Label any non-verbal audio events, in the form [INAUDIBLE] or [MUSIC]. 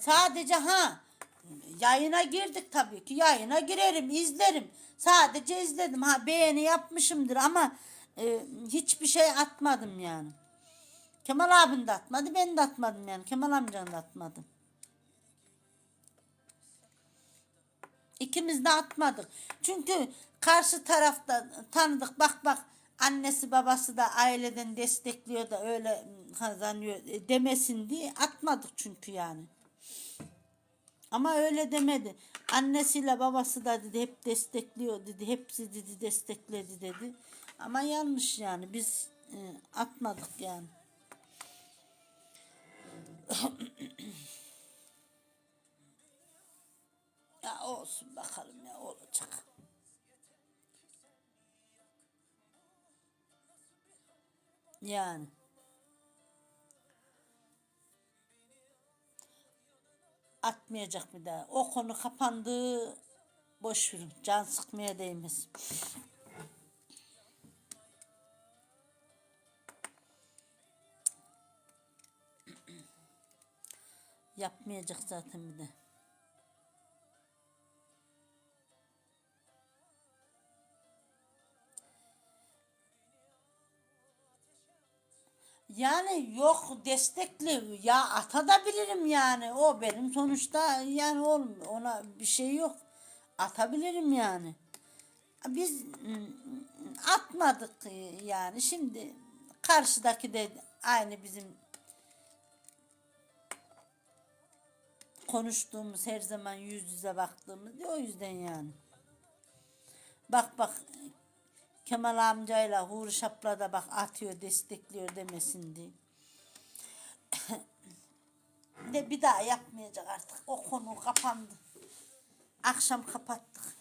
Sadece ha yayına girdik tabii ki. Yayına girerim, izlerim. Sadece izledim. Ha beğeni yapmışımdır ama e, hiçbir şey atmadım yani. Kemal abim de atmadı, ben de atmadım yani. Kemal amcan da atmadı. İkimiz de atmadık. Çünkü karşı tarafta tanıdık bak bak annesi babası da aileden destekliyor da öyle kazanıyor e, demesin diye atmadık çünkü yani. Ama öyle demedi. Annesiyle babası da dedi hep destekliyor dedi. Hepsi dedi destekledi dedi. Ama yanlış yani. Biz e, atmadık yani. [COUGHS] ya olsun bakalım ya olacak. Yani. Atmayacak bir daha. O konu kapandı. Boş verin. Can sıkmaya değmez. Yapmayacak zaten bir de. Yani yok destekli. Ya atabilirim yani. O benim sonuçta yani olmuyor ona bir şey yok. Atabilirim yani. Biz mm, atmadık yani. Şimdi karşıdaki de aynı bizim konuştuğumuz her zaman yüz yüze baktığımız o yüzden yani. Bak bak Kemal amcayla Huri Şapla da bak atıyor destekliyor demesin diye. [COUGHS] de bir daha yapmayacak artık. O konu kapandı. Akşam kapattık.